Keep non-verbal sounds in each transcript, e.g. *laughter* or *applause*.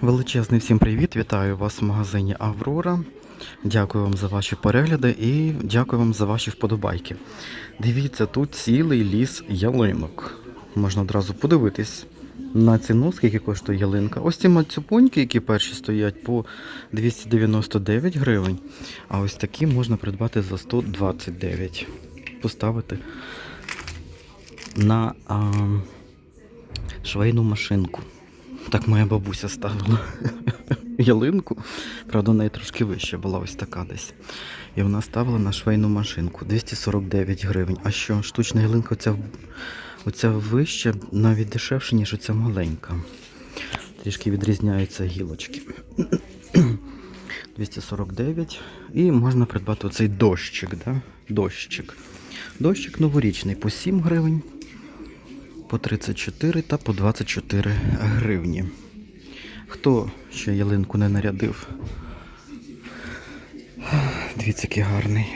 Величезний всім привіт! Вітаю вас в магазині Аврора. Дякую вам за ваші перегляди і дякую вам за ваші вподобайки. Дивіться, тут цілий ліс ялинок. Можна одразу подивитись на ціну, скільки коштує ялинка. Ось ці мацюпоньки, які перші стоять по 299 гривень. А ось такі можна придбати за 129. Поставити на а, швейну машинку. Так моя бабуся ставила *laughs* ялинку. Правда, у неї трошки вища була ось така десь. І вона ставила на швейну машинку 249 гривень. А що, штучна ялинка оця, оця вища навіть дешевше, ніж оця маленька. Трішки відрізняються гілочки. 249. І можна придбати оцей дощик. Да? Дощик. Дощик новорічний по 7 гривень по 34 та по 24 гривні. Хто ще ялинку не нарядив? Дивіться, гарний.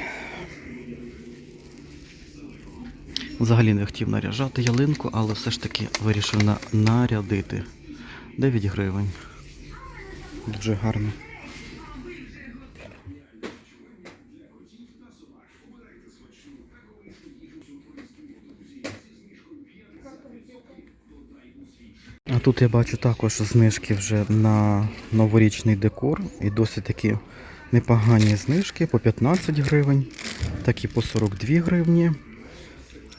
Взагалі не хотів наряжати ялинку, але все ж таки вирішив на... нарядити. 9 гривень. Дуже гарно. Тут я бачу також знижки вже на новорічний декор. І досить такі непогані знижки по 15 гривень, такі по 42 гривні,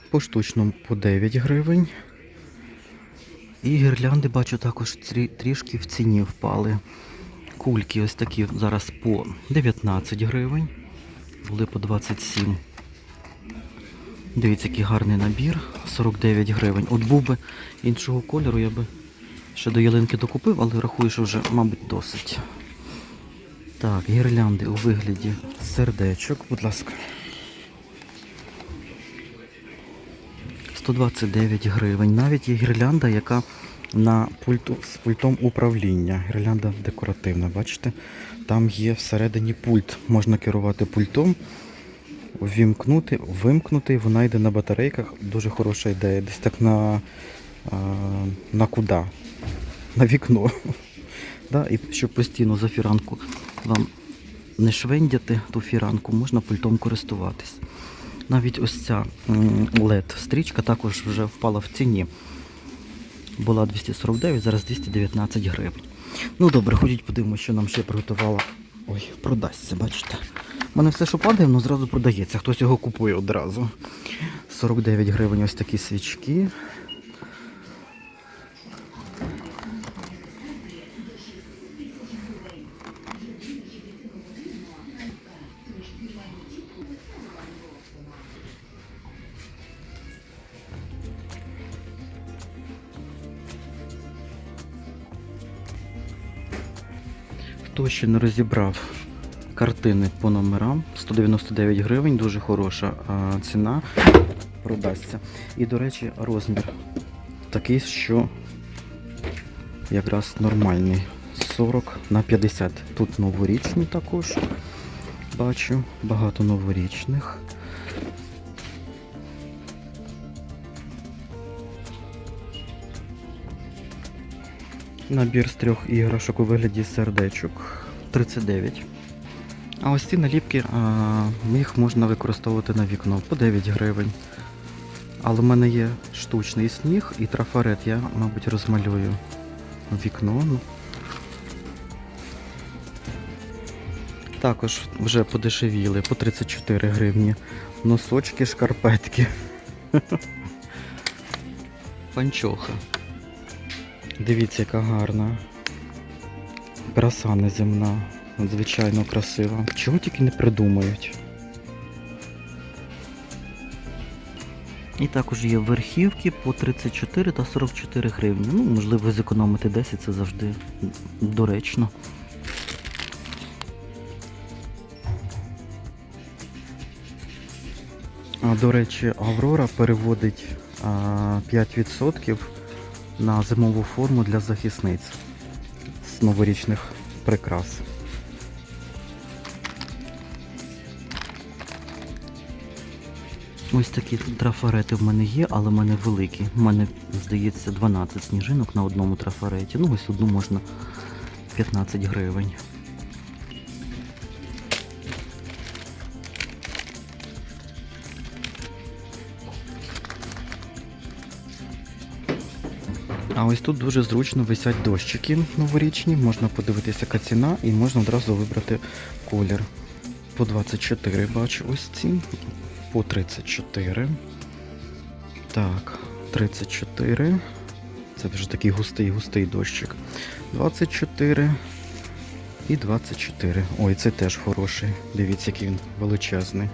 по штучному по 9 гривень. І гірлянди бачу також трі- трішки в ціні впали. Кульки ось такі зараз по 19 гривень, були по 27. Дивіться, який гарний набір. 49 гривень. От був би іншого кольору, я би ще до ялинки докупив, але рахую, що вже, мабуть, досить. Так, гірлянди у вигляді сердечок, будь ласка. 129 гривень. Навіть є гірлянда, яка на пульту з пультом управління. Гірлянда декоративна, бачите? Там є всередині пульт. Можна керувати пультом, ввімкнути, вимкнути, вона йде на батарейках. Дуже хороша ідея. Десь так на, на куди? На вікно. Да? І щоб постійно за фіранку вам не швендяти ту фіранку, можна пультом користуватись. Навіть ось ця LED-стрічка також вже впала в ціні. Була 249, зараз 219 гривень. Ну добре, ходіть подивимося, що нам ще приготувала. Ой, продасться, бачите. У мене все, що падає, воно зразу продається. Хтось його купує одразу. 49 гривень ось такі свічки. Ще не розібрав картини по номерам, 199 гривень, дуже хороша ціна продасться. І, до речі, розмір такий, що якраз нормальний. 40 на 50. Тут новорічні також. Бачу, багато новорічних. Набір з трьох іграшок у вигляді сердечок 39. А ось ці наліпки, їх можна використовувати на вікно по 9 гривень. Але в мене є штучний сніг і трафарет, я, мабуть, розмалюю вікно. Ну. Також вже подешевіли по 34 гривні. Носочки, шкарпетки. *laughs* Панчоха. Дивіться, яка гарна. Краса неземна. Надзвичайно красива. Чого тільки не придумають. І також є верхівки по 34 та 44 гривні. Ну, можливо, зекономити 10 це завжди доречно. А, до речі, Аврора переводить а, 5% на зимову форму для захисниць новорічних прикрас. Ось такі трафарети в мене є, але в мене великі. У мене, здається, 12 сніжинок на одному трафареті. Ну, ось одну можна 15 гривень. А ось тут дуже зручно висять дощики новорічні, можна подивитися, яка ціна, і можна одразу вибрати колір. По 24 бачу ось ці, по 34. Так, 34. Це вже такий густий-густий дощик. 24 і 24. Ой, це теж хороший. Дивіться, який він величезний.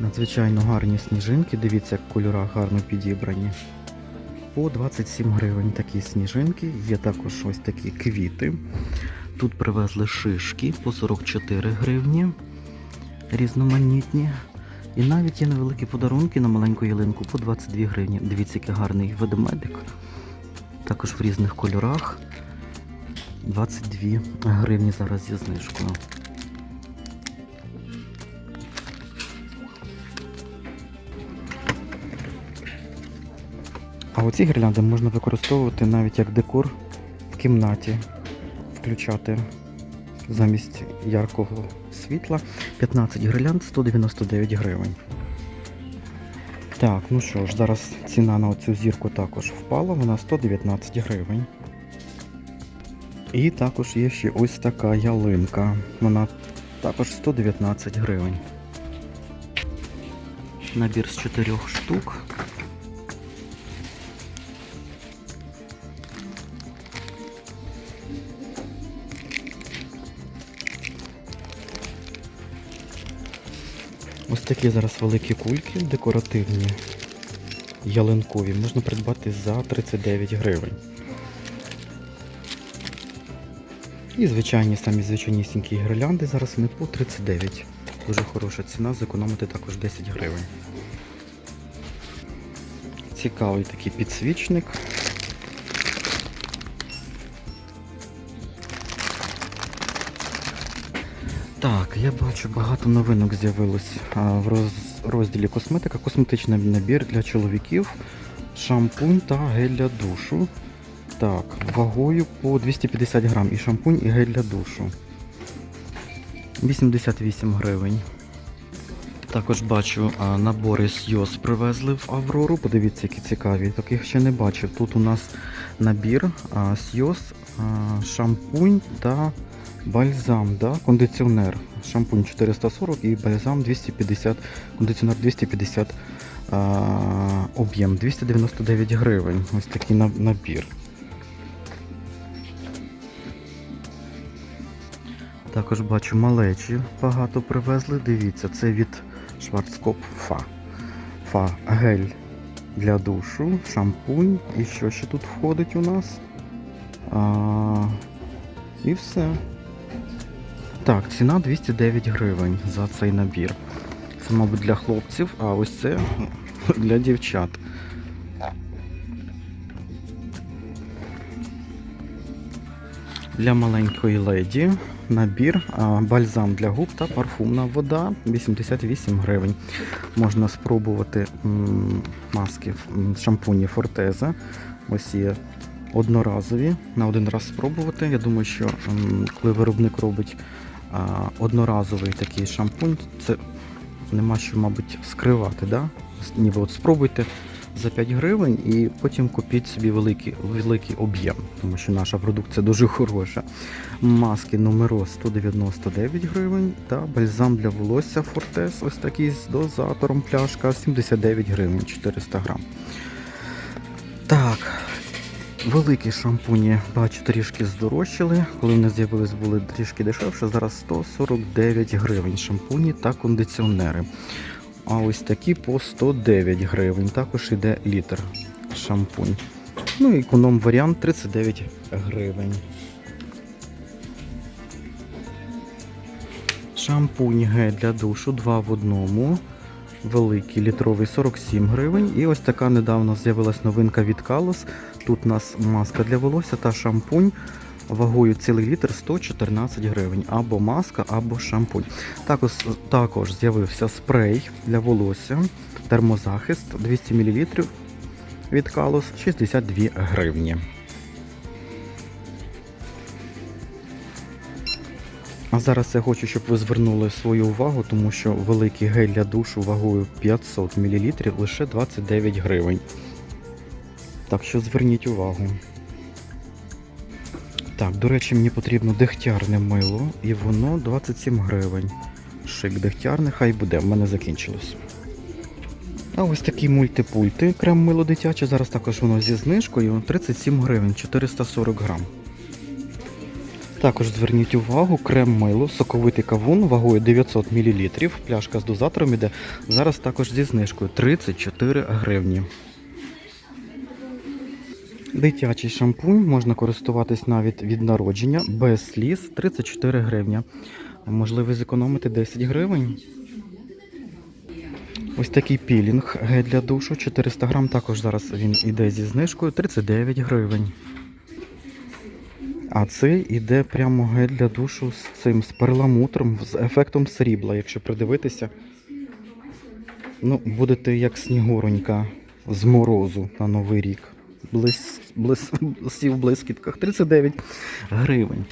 Надзвичайно гарні сніжинки. Дивіться, як кольора гарно підібрані. По 27 гривень такі сніжинки. Є також ось такі квіти. Тут привезли шишки по 44 гривні. Різноманітні. І навіть є невеликі подарунки на маленьку ялинку по 22 гривні. Дивіться, який гарний ведмедик. Також в різних кольорах. 22 гривні зараз зі знижкою. А оці гірлянди можна використовувати навіть як декор в кімнаті. Включати замість яркого світла. 15 гірлянд 199 гривень. Так, ну що ж, зараз ціна на оцю зірку також впала, вона 119 гривень. І також є ще ось така ялинка. Вона також 119 гривень. Набір з 4 штук. Такі зараз великі кульки, декоративні, ялинкові, можна придбати за 39 гривень. І звичайні самі звичайнісінькі гірлянди зараз вони по 39. Дуже хороша ціна, зекономити також 10 гривень. Цікавий такий підсвічник. Я бачу багато новинок з'явилось в розділі косметика. Косметичний набір для чоловіків, шампунь та гель для душу. Так, вагою по 250 грам. І шампунь, і гель для душу. 88 гривень. Також бачу набори з привезли в Аврору. Подивіться, які цікаві. Таких ще не бачив. Тут у нас набір а, з а, шампунь та бальзам, да? кондиціонер. Шампунь 440 і бальзам 250, кондиціонер 250 а, об'єм 299 гривень. Ось такий набір. Також бачу малечі багато привезли. Дивіться, це від Schwarzkopf Фа. Фа гель для душу, шампунь. І що ще тут входить у нас? А, і все. Так, ціна 209 гривень за цей набір. Це, мабуть, для хлопців, а ось це для дівчат. Для маленької леді набір, бальзам для губ та парфумна вода 88 гривень. Можна спробувати маски шампуні Фортеза. Ось є одноразові. На один раз спробувати. Я думаю, що коли виробник робить одноразовий такий шампунь, це нема що, мабуть, скривати. Да? Ніби от спробуйте за 5 гривень і потім купіть собі великий, великий об'єм, тому що наша продукція дуже хороша. Маски номеро 199 гривень та бальзам для волосся Фортес, ось такий з дозатором пляшка 79 гривень 400 грам. Так, великі шампуні, бачу, трішки здорожчали. Коли вони з'явились, були трішки дешевше. Зараз 149 гривень шампуні та кондиціонери. А ось такі по 109 гривень. Також іде літр шампунь. Ну і економ варіант 39 гривень. Шампунь гель для душу 2 в одному. Великий літровий 47 гривень. І ось така недавно з'явилась новинка від Калос. Тут у нас маска для волосся та шампунь. Вагою цілий літр 114 гривень. Або маска, або шампунь. Також також з'явився спрей для волосся, термозахист 200 мл від Калус 62 гривні. А зараз я хочу, щоб ви звернули свою увагу, тому що великий гель для душу вагою 500 мл лише 29 гривень. Так що зверніть увагу. Так, до речі, мені потрібно дегтярне мило, і воно 27 гривень. Шик дегтярне, хай буде, в мене закінчилось. А ось такі мультипульти, крем мило дитяче, зараз також воно зі знижкою 37 гривень, 440 грам. Також зверніть увагу, крем мило, соковитий кавун вагою 900 мл, пляшка з дозатором іде, зараз також зі знижкою 34 гривні. Дитячий шампунь можна користуватись навіть від народження без сліз 34 гривня. Можливо, зекономити 10 гривень. Ось такий пілінг гель для душу 400 грам. Також зараз він іде зі знижкою 39 гривень. А цей іде прямо гель для душу з цим з перламутром, з ефектом срібла. Якщо придивитися, ну, будете як снігуронька з морозу на Новий рік. Блис, блис, в блискітках 39 гривень.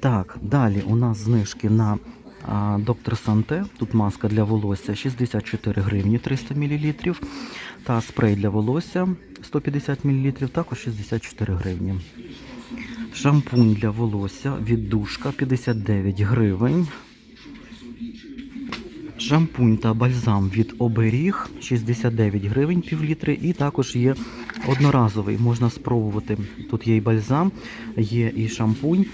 Так, далі у нас знижки на а, Доктор Санте. Тут маска для волосся 64 гривні 300 мл. Та спрей для волосся 150 мл, також 64 гривні. Шампунь для волосся віддушка 59 гривень. Шампунь та бальзам від оберіг 69 гривень пів літри. І також є одноразовий. Можна спробувати. Тут є і бальзам, є і шампунь.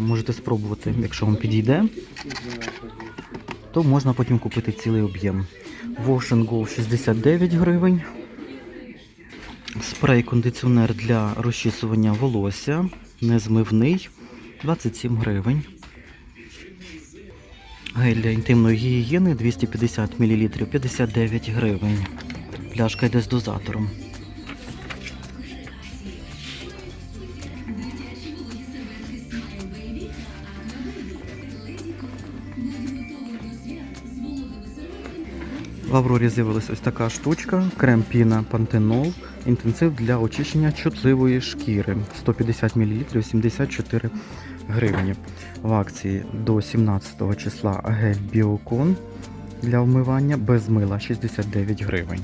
Можете спробувати, якщо вам підійде, то можна потім купити цілий об'єм. Wash Go 69 гривень. Спрей-кондиціонер для розчісування волосся. Незмивний 27 гривень. Гель для інтимної гігієни 250 мл 59 гривень. Пляшка йде з дозатором. В Аврорі з'явилась ось така штучка, крем піна пантенол, інтенсив для очищення чутливої шкіри. 150 мл 74 гривні. В акції до 17 числа гель Біокон для вмивання без мила 69 гривень.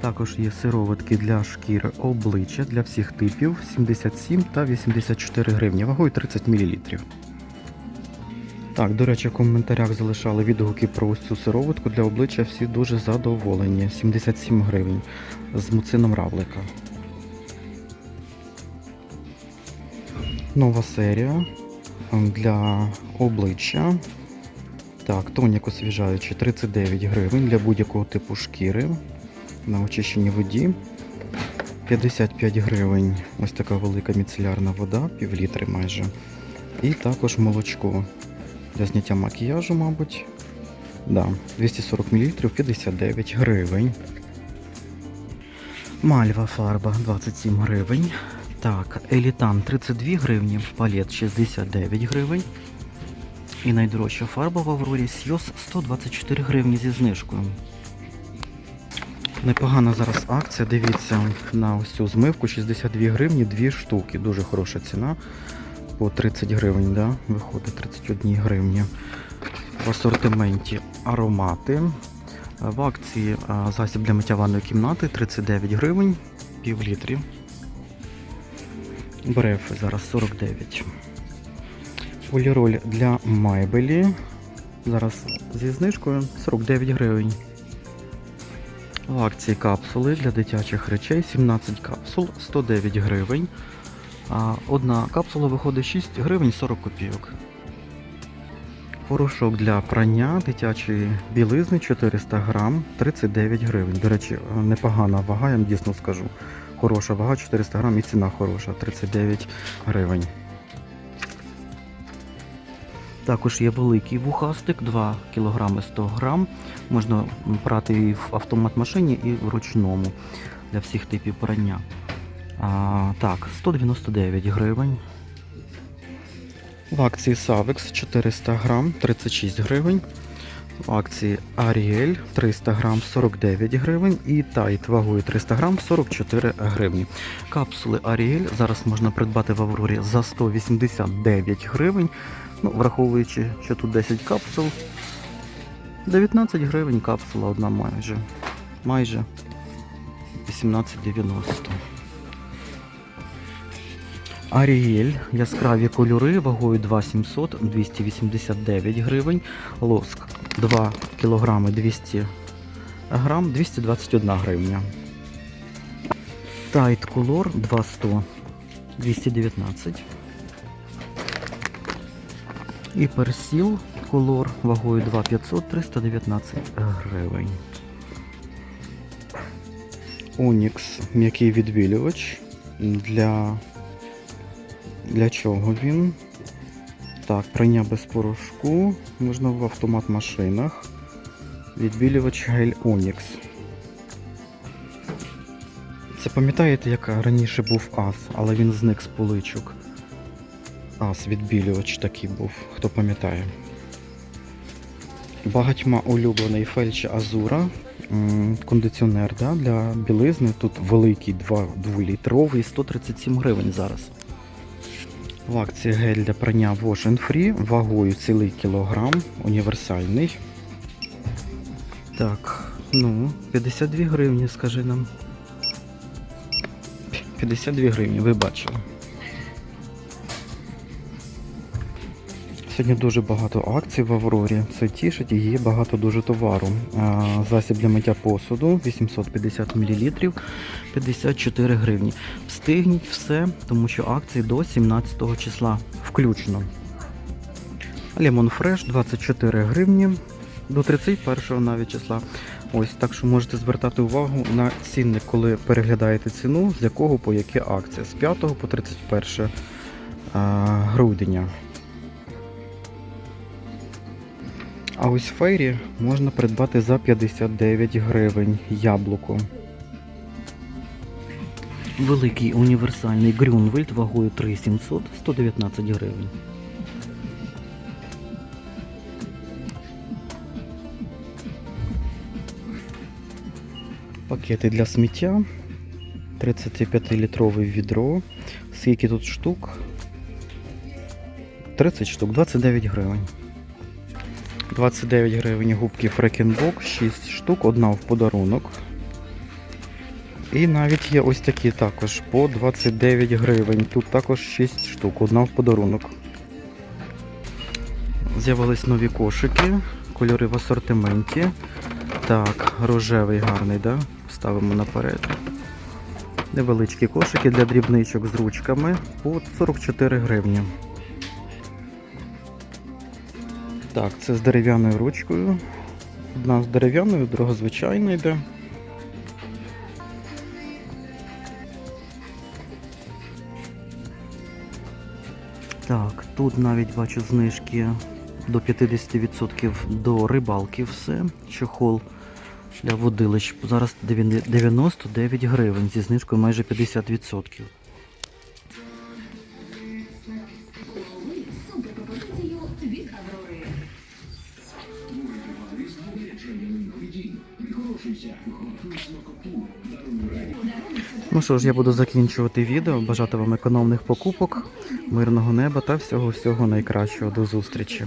Також є сироватки для шкіри обличчя для всіх типів 77 та 84 гривні, вагою 30 мл. Так, до речі, в коментарях залишали відгуки про ось цю сироватку для обличчя. Всі дуже задоволені. 77 гривень з муцином равлика. Нова серія ем, для обличчя. Так, тонік освіжаючий 39 гривень для будь-якого типу шкіри на очищеній воді. 55 гривень. Ось така велика міцелярна вода, пів літри майже. І також молочко для зняття макіяжу, мабуть. Да, 240 мл 59 гривень. Мальва фарба 27 гривень. Так, Елітан 32 гривні, палет 69 гривень. І найдорожча фарба в Аврорі Сйоз 124 гривні зі знижкою. Непогана зараз акція. Дивіться на ось цю змивку 62 гривні, дві штуки. Дуже хороша ціна. По 30 гривень, да? виходить 31 гривні. В асортименті аромати. В акції засіб для миття ванної кімнати 39 гривень, пів літрі. Бреф зараз 49. Поліроль для майбелі. Зараз зі знижкою 49 гривень. В акції капсули для дитячих речей 17 капсул 109 гривень. Одна капсула виходить 6 гривень 40 копійок. Порошок для прання дитячої білизни 400 грам 39 гривень. До речі, непогана вага, я вам дійсно скажу. Хороша вага 400 грам і ціна хороша 39 гривень. Також є великий вухастик 2 кг 100 грам. Можна брати і в автомат машині, і в ручному для всіх типів прання. А, так, 199 гривень. В акції Savex 400 грам 36 гривень. В акції Ariel 300 грам 49 гривень і Tide вагою 300 грам 44 гривні. Капсули Ariel зараз можна придбати в Аврорі за 189 гривень. Ну, враховуючи, що тут 10 капсул. 19 гривень капсула одна майже. Майже 18,90. Аріель, яскраві кольори вагою 2700 289 гривень. Лоск 2 кг 200 грам 221 гривня. Тайт Color 200 219. І персіл колор вагою 2500 319 гривень. Онікс м'який відбілювач. Для, для чого він? Так, прання без порошку. Можна в автомат машинах. Відбілювач гель Онікс. Це пам'ятаєте, як раніше був ас, але він зник з поличок. Ас відбілювач такий був, хто пам'ятає. Багатьма улюблений фельдші Азура. Кондиціонер да, для білизни. Тут великий 2 2-літровий, 137 гривень зараз. В акції гель для прання Wash Free вагою цілий кілограм, універсальний. Так, ну, 52 гривні, скажи нам. 52 гривні, ви бачили. Сьогодні дуже багато акцій в Аврорі. Це тішить і є багато дуже товару. Засіб для миття посуду 850 мл 54 гривні. Встигніть все, тому що акції до 17 числа включно. Лемон Фреш 24 гривні до 31 навіть числа. Ось так що можете звертати увагу на цінник, коли переглядаєте ціну, з якого по яке акція, з 5 по 31 а, грудня. А ось фейрі можна придбати за 59 гривень яблуко. Великий універсальний Грюнвельд вагою 3700 119 гривень. Пакети для сміття. 35-літрове відро. Скільки тут штук? 30 штук, 29 гривень. 29 гривень губки Фрекенбок, 6 штук, одна в подарунок. І навіть є ось такі також по 29 гривень. Тут також 6 штук, одна в подарунок. З'явились нові кошики, кольори в асортименті. Так, рожевий гарний, да? Ставимо наперед. Невеличкі кошики для дрібничок з ручками по 44 гривні. Так, це з дерев'яною ручкою. Одна з дерев'яною, друга звичайна йде. Так, тут навіть бачу знижки до 50% до рибалки все. Чохол для водилищ. Зараз 99 гривень зі знижкою майже 50%. Ну що ж, я буду закінчувати відео. Бажати вам економних покупок, мирного неба та всього всього найкращого. До зустрічі.